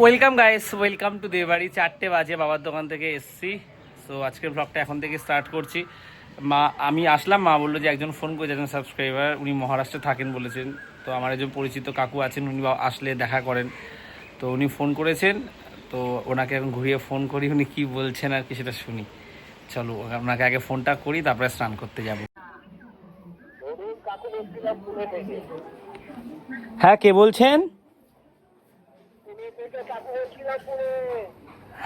Welcome guys welcome to Debari চারটে বাজে, বাবার দোকান থেকে এসছি। সো আজকের ব্লগটা এখন থেকে স্টার্ট করছি। মা, আমি আসলাম, মা বলল যে একজন ফোন করেছে, একজন সাবস্ক্রাইবার উনি মহারাষ্ট্রে থাকেন বলেছেন। তো আমার একজন পরিচিত কাকু আছেন, উনি আসলে দেখা করেন। তো উনি ফোন করেছেন। তো ওনাকে এখন ঘুরিয়ে ফোন করি, উনি কি বলছেন আর কি সেটা শুনি। চলো, ওনাকে আগে ফোনটা করি, তারপরে স্নান করতে যাব। হ্যাঁ কে বলছেন?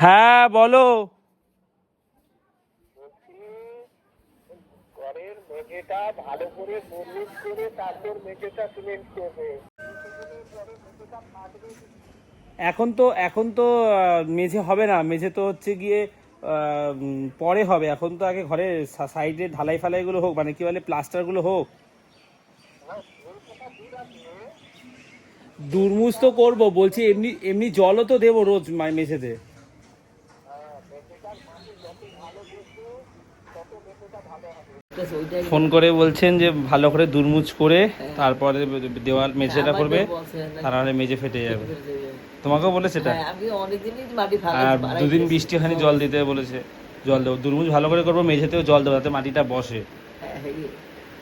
হ্যাঁ বলো। ঘরের মেঝেটা ভালো করে মজবুত করে তারপর মেঝেটা সিমেন্ট করবে। এখন তো এখন তো মেঝে হবে না। মেঝে তো হচ্ছে গিয়ে পরে হবে। এখন তো আগে ঘরের সাইডে ঢালাই ফালাইগুলো হোক মানে কি বলে প্লাস্টারগুলো হোক। দুর্মুজ তো করব বলছি এমনি এমনি জলও তো দেবো রোজ মেঝেতে। ফোন করে বলছেন যে ভালো করে দুর্মুজ করে তারপরে দেওয়াল মেঝেটা করবে তাহলে মেঝে ফেটে যাবে। তোমাকেও বলেছে এটা? হ্যাঁ, আর দুদিন বৃষ্টি হয়নি জল দিতে বলেছে। জল দেবো। দুর্মুজ ভালো করে করব মেঝেতেও জল দেবো যাতে মাটিটা বসে।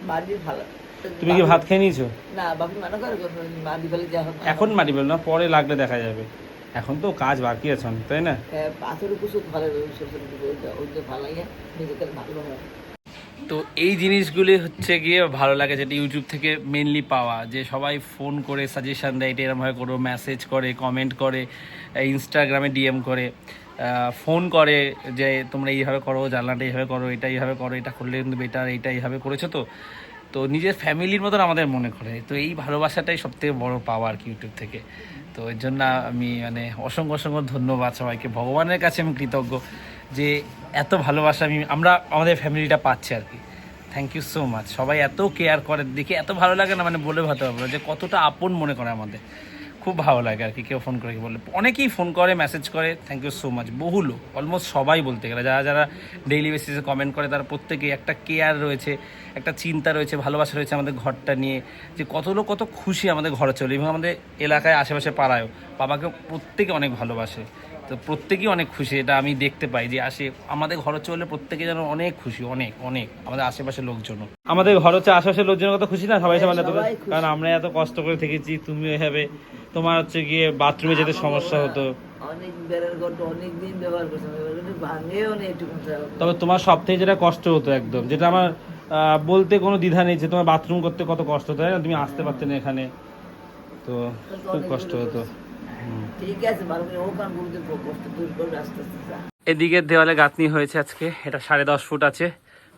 মাটি ভালো। তুমি কি ভাত খেয়ে নিয়েছো? না বাপি মানা করে গো, মাটি ফেলে যা হোক এখন মাটি বেল না পরে লাগলে দেখা যাবে। এখন তো কাজ বাকি আছে অনেক, তাই না? হ্যাঁ, ভালো তো এই জিনিসগুলি হচ্ছে গিয়ে ভালো লাগে যেটা ইউটিউব থেকে মেনলি পাওয়া যে সবাই ফোন করে সাজেশন দেয় এটা এরমভাবে করো মেসেজ করে কমেন্ট করে ইনস্টাগ্রামে ডিএম করে ফোন করে যে তোমরা এইভাবে করো জানলাটা এইভাবে করো এটা এইভাবে করো এটা করলে কিন্তু বেটার এইটা এইভাবে করেছ তো? তো নিজের ফ্যামিলির মতন আমাদের মনে করে। তো এই ভালোবাসাটাই সবথেকে বড় পাওয়া আর কি ইউটিউব থেকে। তো এর জন্য আমি মানে অসংখ্য অসংখ্য ধন্যবাদ সবাইকে। ভগবানের কাছে আমি কৃতজ্ঞ যে এত ভালোবাসা আমি, আমরা আমাদের ফ্যামিলিটা পাচ্ছি আর কি। থ্যাংক ইউ সো মাচ সবাই এত কেয়ার করে, দেখে এত ভালো লাগে না মানে বলে ভাতে পারব যে কতটা আপন মনে করে আমাদের। খুব ভালো লাগে আর কি, কেউ ফোন করে কি বলে। অনেকেই ফোন করে মেসেজ করে থ্যাংক ইউ সো মাচ বহু লোক অলমোস্ট সবাই বলতে গেলে, যারা যারা ডেইলি বেসিসে কমেন্ট করে, তারা প্রত্যেকেই একটা কেয়ার রয়েছে, একটা চিন্তা রয়েছে, ভালোবাসা রয়েছে আমাদের ঘরটা নিয়ে, যে কত লোক কত খুশি আমাদের ঘরে চলে, এবং আমাদের এলাকায় আশেপাশে পাড়ায়ও। বাবাকে প্রত্যেকে অনেক ভালোবাসে। তো প্রত্যেকেই অনেক খুশি এটা আমি দেখতে পাই যে আসে আমাদের ঘর চলে প্রত্যেকে যেন অনেক খুশি অনেক অনেক আমাদের আশেপাশের লোকজন আমাদের ঘর হচ্ছে আশেপাশের লোকজন কথা খুশি না? সবাই সবাই সবাই কারণ আমরা এত কষ্ট করে থেকেছি তুমি এভাবে। তোমার হচ্ছে গিয়ে বাথরুমে যেতে সমস্যা হতো। তবে তোমার সব থেকে যেটা কষ্ট হতো একদম যেটা আমার বলতে কোনো দ্বিধা নেই যে তোমার বাথরুম করতে কত কষ্ট হতো তাই না? তুমি আসতে পারতে না এখানে। তো খুব কষ্ট হতো। ঠিক আছে ভালো করে ওখান গুলোতে কষ্ট দূর করবে আস্তে আস্তে এদিকে দেওয়ালে গাঁথনি হয়েছে আজকে। এটা সাড়ে দশ ফুট আছে।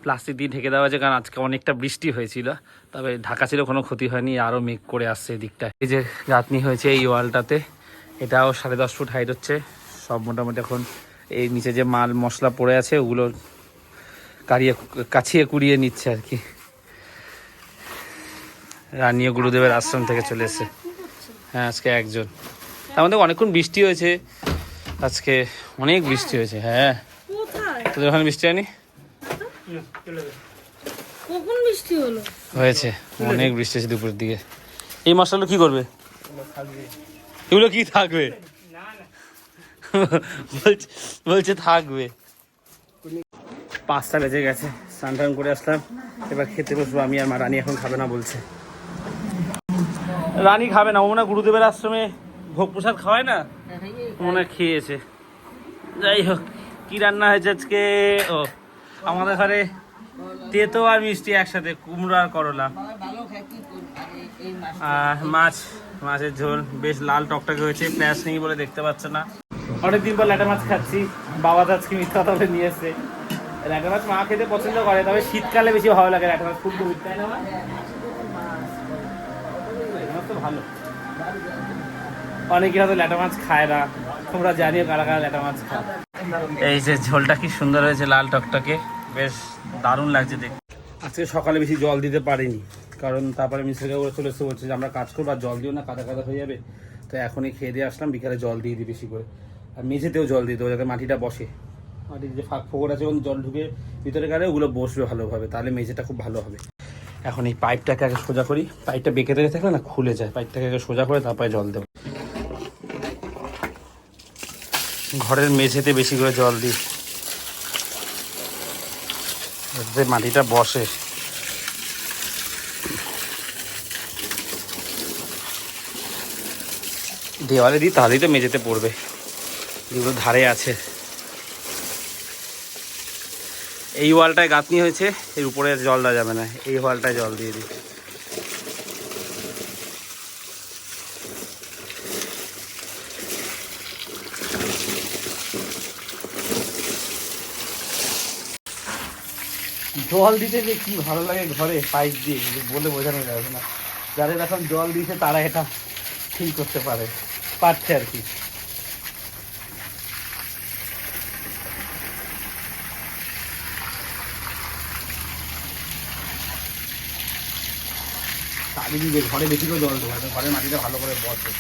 প্লাস্টিক দিয়ে ঢেকে দেওয়া আছে কারণ আজকে অনেকটা বৃষ্টি হয়েছিল। তবে ঢাকা ছিল, কোনো ক্ষতি হয়নি আরও মেঘ করে আসছে এদিকটা এই যে গাঁথনি হয়েছে এই ওয়ালটাতে, এটাও সাড়ে দশ ফুট হাইট হচ্ছে। সব মোটামুটি এখন এই নিচে যে মাল, মশলা পড়ে আছে, ওগুলো কারিয়ে, কাছিয়ে কুড়িয়ে নিচ্ছে আর কি। রানীয় গুরুদেবের আশ্রম থেকে চলে এসেছে। হ্যাঁ আজকে একজন। তার মধ্যে অনেকক্ষণ বৃষ্টি হয়েছে। আজকে অনেক বৃষ্টি হয়েছে হ্যাঁ। তোদের ওখানে বৃষ্টি হয়নি? কখন বৃষ্টি হলো? হয়েছে অনেক বৃষ্টি হয়েছে দুপুরের দিকে। এই মশলাগুলো কি করবে? এগুলো কি থাকবে? বলছে- থাকবে। পাঁচটা বেজে গেছে স্নান টান করে আসলাম। এবার খেতে বসবো আমি আর মা রানী এখন খাবে না বলছে। রানী খাবে না ও হয় গুরুদেবের আশ্রমে ভোগ প্রসাদ খাওয়ায় না? মনে খেয়েছে। যাই হোক, কি রান্না হয়েছে আজকে? ও, আমাদের ঘরে তেতো আর মিষ্টি একসাথে, কুমড়ো আর করলা। মাছ, মাছের ঝোল, বেশ লাল টকটকে হয়েছে প্যাঁচ নেই বলে দেখতে পাচ্ছে না। অনেকদিন পর ল্যাটা মাছ খাচ্ছি, বাবা আজকে মিথ্যা বলে নিয়ে এসছে। ল্যাটা মাছ মা খেতে পছন্দ করে, তবে শীতকালে বেশি ভালো লাগে ল্যাটা মাছ ফুলকপি তাই না ভালো। অনেকে হয়তো ল্যাটা মাছ খায় না। তোমরা জানিও কারা কারা ল্যাটা মাছ খায়। এই যে ঝোলটা কি সুন্দর হয়েছে লাল টকটকে। বেশ দারুণ লাগছে দেখতে। আজকে সকালে বেশি জল দিতে পারিনি কারণ তারপরে মিস্ত্রি কাকু চলে এসে বলছে যে আমরা কাজ করব আর জল দিও না কাদা কাদা হয়ে যাবে। তো এখনই খেয়ে দিয়ে আসলাম বিকালে জল দিয়ে দিই বেশি করে। আর মেঝেতেও জল দিয়ে দেবো যাতে মাটিটা বসে। মাটির যে ফাঁক ফোকর আছে যখন জল ঢুকে ভিতরে গেলে ওগুলো বসবে ভালোভাবে তাহলে মেঝেটা খুব ভালো হবে। এখন এই পাইপটাকে আগে সোজা করি। পাইপটা বেঁকে থেকে থাকলে না খুলে যায়। পাইপটাকে আগে সোজা করে তারপরে জল দেবো। ঘরের মেঝেতে বেশি করে জল দিই। যাতে মাটিটা বসে। দেওয়ালে দিই, তাহলেই তো মেঝেতে পড়বে। যেগুলো ধারে আছে। এই ওয়ালটায় গাঁথনি হয়েছে, এর উপরে জল দেওয়া যাবে না। এই ওয়ালটায় জল দিয়ে দিই। জল দিতে যে কি ভালো লাগে ঘরে, পাইপ দিয়ে বলে বোঝানো যাবে না। যাদের এখন জল দিয়েছে, তারা এটা ফিল করতে পারে, পারছে আর কি। ঘরে বেশি করে জল দেবো ঘরের মাটিটা ভালো করে বসে।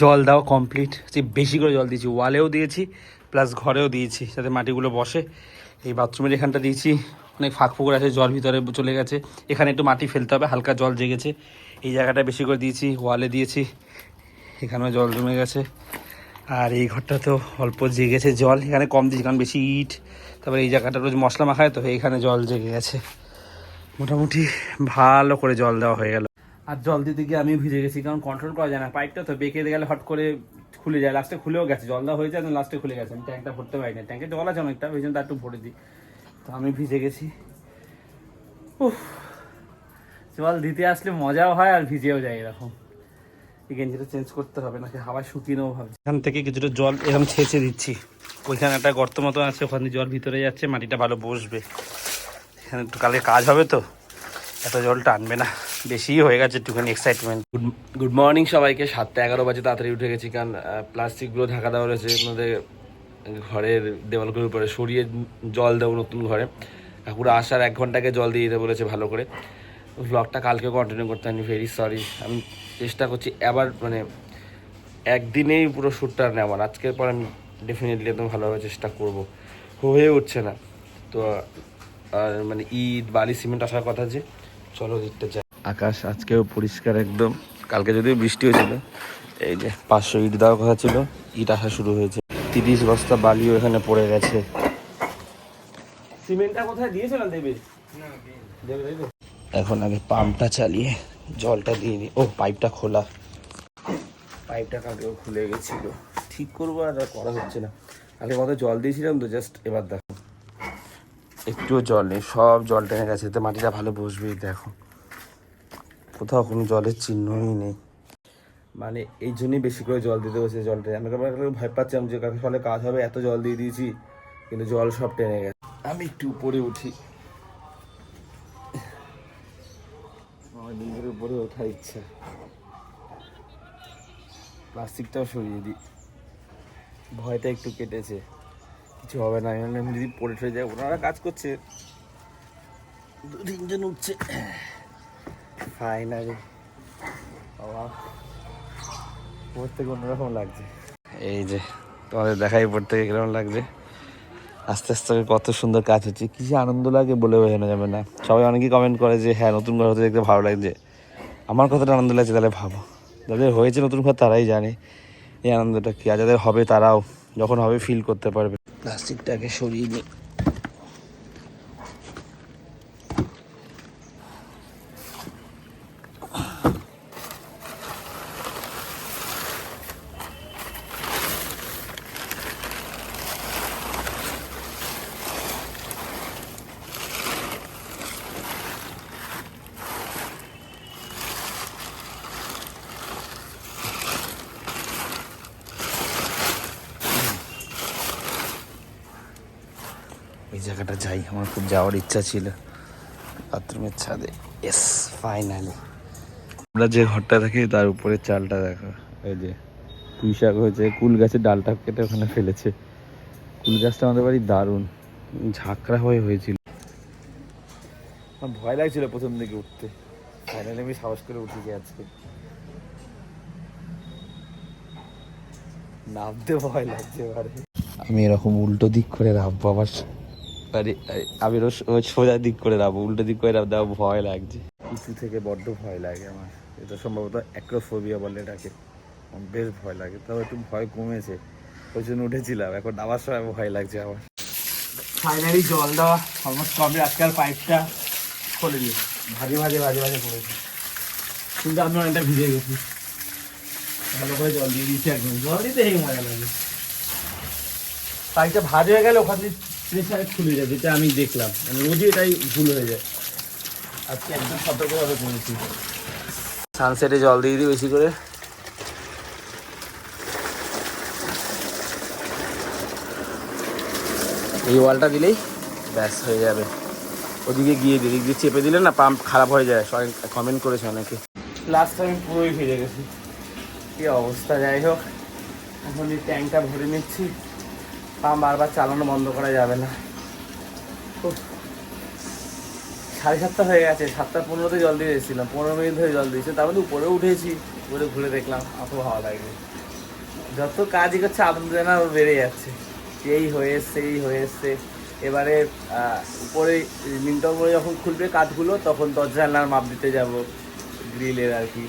জল দেওয়া কমপ্লিট বেশি করে জল দিয়েছি, ওয়ালেও দিয়েছি প্লাস ঘরেও দিয়েছি, যাতে মাটিগুলো বসে। এই বাথরুমের এখানটা দিয়েছি। অনেক ফাঁক ফুকর আছে, জল ভিতরে চলে গেছে। এখানে একটু মাটি ফেলতে হবে, হালকা জল জেগেছে। এই জায়গাটা বেশি করে দিয়েছি, ওয়ালে দিয়েছি। এখানেও জল জমে গেছে। আর এই ঘরটা তো অল্প জেগেছে জল, এখানে কম দিয়েছি কারণ বেশি ইট। তারপরে এই জায়গাটা রোজ মশলা মাখায়, তো এখানে জল জেগে গেছে। মোটামুটি ভালো করে জল দেওয়া হয়ে গেল। আর জল দিতে গিয়ে আমি ভিজে গেছি, কারণ কন্ট্রোল করা যায় না। পাইপটা তো বেঁকে গেলে হট করে খুলে যায়। লাস্টে খুলেও গেছে, জল দেওয়া হয়ে যায় লাস্টে খুলে গেছে। আমি ট্যাঙ্কটা ভরতে পারি না। ট্যাঙ্কে জল আছে অনেকটা, ওই জন্য তার একটু ভরে দিই। তো আমি ভিজে গেছি। জল দিতে আসলে মজাও হয় আর ভিজেও যায় এরকম। এই গেঞ্জিটা চেঞ্জ করতে হবে, নাকি হাওয়া শুকিয়ে ভাবছি। এখান থেকে কিছুটা জল এরকম ছেঁচে দিচ্ছি। ওইখানে একটা গর্ত মতো আছে, ওখানে জল ভিতরে যাচ্ছে, মাটিটা ভালো বসবে। এখানে একটু কালকে কাজ হবে তো। এত জল টানবে না। বেশি হয়ে গেছে একটুখানি এক্সাইটমেন্ট গুড গুড মর্নিং সবাইকে। সাতটা এগারো বাজে তাড়াতাড়ি উঠে গেছি, কারণ প্লাস্টিকগুলো ঢাকা দেওয়া রয়েছে আপনাদের ঘরের দেওয়ালগুলোর উপরে। সরিয়ে জল দেবো নতুন ঘরে। পুরো আসার এক ঘন্টাকে জল দিয়ে দিতে বলেছে ভালো করে। ব্লগটা কালকে কন্টিনিউ করতে আমি ভেরি সরি আমি চেষ্টা করছি এবার মানে একদিনেই পুরো শ্যুটটা নেওয়ার। আজকের পর আমি ডেফিনেটলি একদম ভালোভাবে চেষ্টা করব। হয়ে উঠছে না। তো, আর মানে ঈদ বালি, সিমেন্ট আসার কথা যে চলো দেখতে যাই। আকাশ আজকেও পরিষ্কার একদম। কালকে যদিও বৃষ্টি হয়েছিল এই যে পাঁচশো ইট দেওয়ার কথা ছিল ইট আসা শুরু হয়েছে। তিরিশ বস্তা বালিও এখানে পড়ে গেছে। সিমেন্টটা কোথায় দিয়েছিলাম দেবে? দেবে। দেবে এখন আগে পাম্পটা চালিয়ে জলটা দিয়ে দিই ও পাইপটা খোলা। পাইপটা কালকেও খুলে গেছিল। ঠিক করব আর আর করা হচ্ছে না। কালকে কত জল দিয়েছিলাম তো জাস্ট এবার দেখো। একটুও জল নেই, সব জল টেনে গেছে, এতে মাটিটা ভালো বসবে দেখো। কোথাও কোনো জলের চিহ্নই নেই। মানে এই জন্যই বেশি করে জল দিতে বসে জলটা আমি কালকে কালকে ভয় পাচ্ছিলাম যে কালকে ফলে কাজ হবে, এত জল দিয়ে দিয়েছি, কিন্তু জল সব টেনে গেছে। আমি একটু উপরে উঠি। নিজের উপরে ওঠার ইচ্ছা। প্লাস্টিকটাও সরিয়ে দিই। ভয়টা একটু কেটেছে। কিছু হবে না আমি যদি পড়ে টরে যায় ওনারা কাজ করছে। দু তিনজন উঠছে। ফাইনালি বাবা, উপর থেকে অন্যরকম লাগছে। এই যে, তোমাদের দেখাই উপর থেকে কীরকম লাগছে। আস্তে আস্তে কত সুন্দর কাজ হচ্ছে, কি যে আনন্দ লাগে বলে বোঝানো যাবে না। সবাই অনেকেই কমেন্ট করে যে হ্যাঁ নতুন ঘর হতে দেখতে ভালো লাগছে। আমার কতটা আনন্দ লাগছে তাহলে ভাবো। যাদের হয়েছে নতুন ঘর, তারাই জানে এই আনন্দটা কি, আর যাদের হবে তারাও, যখন হবে ফিল করতে পারবে। প্লাস্টিকটাকে সরিয়ে নিই। জায়গাটা যাই আমার খুব যাওয়ার ইচ্ছা ছিল। বাথরুমের ছাদে। এস ফাইনালি আমরা যে ঘরটা থাকি তার উপরে চালটা দেখো। এই যে পুঁই শাক হয়েছে কুল গাছের ডালটা কেটে ওখানে ফেলেছে। কুল গাছটা আমাদের বাড়ি দারুণ। ঝাঁকড়া হয়ে হয়েছিল। আমার ভয় লাগছিল প্রথম দিকে উঠতে। ফাইনালি আমি সাহস করে উঠেছি আজকে। নামতে ভয় লাগছে এবারে। আমি এরকম উল্টো দিক করে রাখব আবার আরে আমি সোজা দিক করে রাখব উল্টো দিক করে রাখব ভয় লাগছে। কিছু থেকে বড্ড ভয় লাগে আমার। এটা সম্ভবত অ্যাক্রোফোবিয়া বলে এটাকে। বেশ ভয় লাগে। তাও একটু ভয় কমেছে। ওই জন্য উঠেছিলাম। এখন নামার সময় ভয় লাগছে আমার। ফাইনালি জল দেওয়া। অলমোস্ট কমে আজকাল পাইপটা খুলে দিয়ে ভাজে ভাজে ভাজে ভাজে করেছি। কিন্তু আমি অনেকটা ভিজে গেছি। ভালো করে জল দিয়ে দিচ্ছি একদম। জল দিতে এই মজা লাগে। পাইপটা ভাজ হয়ে গেলে ওখান থেকে প্রেশারে খুলে যায় যেটা আমি দেখলাম। মানে রোজই এটাই ভুল হয়ে যায়। আজকে একদম সতর্কভাবে করেছি সানসেটে জল দিয়ে দিই বেশি করে। এই ওয়ালটা দিলেই ব্যাস হয়ে যাবে। ওদিকে গিয়ে দিই এদিক দিয়ে চেপে দিলে না পাম্প খারাপ হয়ে যায়। সবাই কমেন্ট করেছে অনেকে। লাস্ট টাইম পুরোই ভিজে গেছি। কী অবস্থা যাই হোক। এখন এই ট্যাঙ্কটা ভরে নিচ্ছি। পাম্প বারবার চালানো বন্ধ করা যাবে না। সাড়ে সাতটা হয়ে গেছে, সাতটা পনেরোতে জল দিয়ে এসেছিলাম, পনেরো মিনিট ধরে জল দিয়েছি, তার মধ্যে উপরে উঠেছি, উপরে ঘুরে দেখলাম অত ভালো লাগবে যত কাজই করছে আরও বেড়ে যাচ্ছে। এই হয়ে এসছে এই হয়ে এসছে এবারে উপরে লিঙ্কন করে যখন খুলবে কাঠগুলো, তখন দরজা জানলার মাপ দিতে যাব, গ্রিলের আর কি।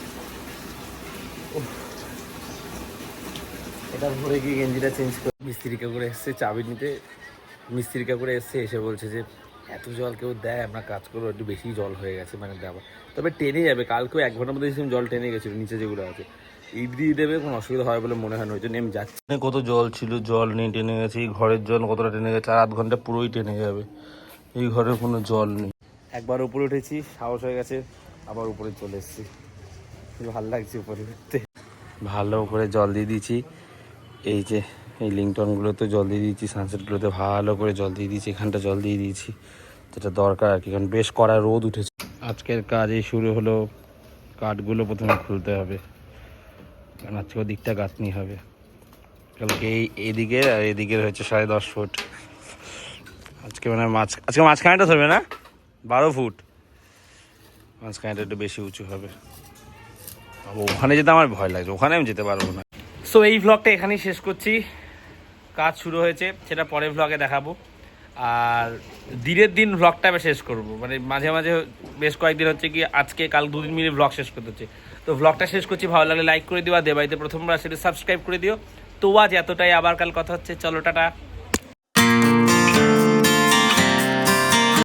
এটা ভরে গিয়ে গেঞ্জিটা চেঞ্জ মিস্ত্রিকে করে এসছে চাবি নিতে। মিস্ত্রিকে করে এসছে এসে বলছে যে এত জল কেউ দেয় আমরা কাজ করব একটু বেশি জল হয়ে গেছে। মানে দেওয়া তবে টেনে যাবে কালকেও এক ঘণ্টার মধ্যে জল টেনে গেছিল নিচে যেগুলো আছে। ঈদ দিয়ে দেবে কোনো অসুবিধা হয় বলে মনে হয় না ওই জন্য আমি যাচ্ছি। কত জল ছিল জল নিয়ে টেনে গেছে এই ঘরের জল কতটা টেনে গেছে আর আধ ঘণ্টা পুরোই টেনে যাবে। এই ঘরে কোনো জল নেই। একবার উপরে উঠেছি সাহস হয়ে গেছে আবার উপরে চলে এসেছি। ভালো লাগছে উপরে উঠতে। ভালো করে জল দিয়ে দিয়েছি। এই যে এই লিংটনগুলোতে জল দিয়ে দিয়েছি, সানসেটগুলোতে ভালো করে জল দিয়ে দিয়েছি, এখানটা জল দিয়ে দিয়েছি, যেটা দরকার আর কি, কারণ বেশ কড়া রোদ উঠেছে। আজকের কাজ এই শুরু হলো, কাঠগুলো প্রথমে খুলতে হবে, কারণ আজকে ওদিকটা গাঁথনি হবে। কালকে এই এদিকে আর এদিকের হচ্ছে সাড়ে দশ ফুট। আজকে মানে মাছ, আজকে মাঝখানেটা ধরবে না? বারো ফুট। মাঝখানেটা একটু বেশি উঁচু হবে। ওখানে যেতে আমার ভয় লাগছে, ওখানে আমি যেতে পারব না। সো এই ভ্লগটা এখানেই শেষ করছি। কাজ শুরু হয়েছে, সেটা পরের ভ্লগে দেখাবো। আর দিনের দিন ভ্লগটা আমি শেষ করব। মানে মাঝে মাঝে বেশ কয়েকদিন হচ্ছে কি, আজকে, কাল দুদিন মিলে ভ্লগ শেষ করতে হচ্ছে। তো ভ্লগটা শেষ করছি, ভালো লাগলে লাইক করে দিও, আর দেবাইতে প্রথমবার সেটা সাবস্ক্রাইব করে দিও। তো আজ এতটাই, আবার কাল কথা হচ্ছে। চলো, টাটা।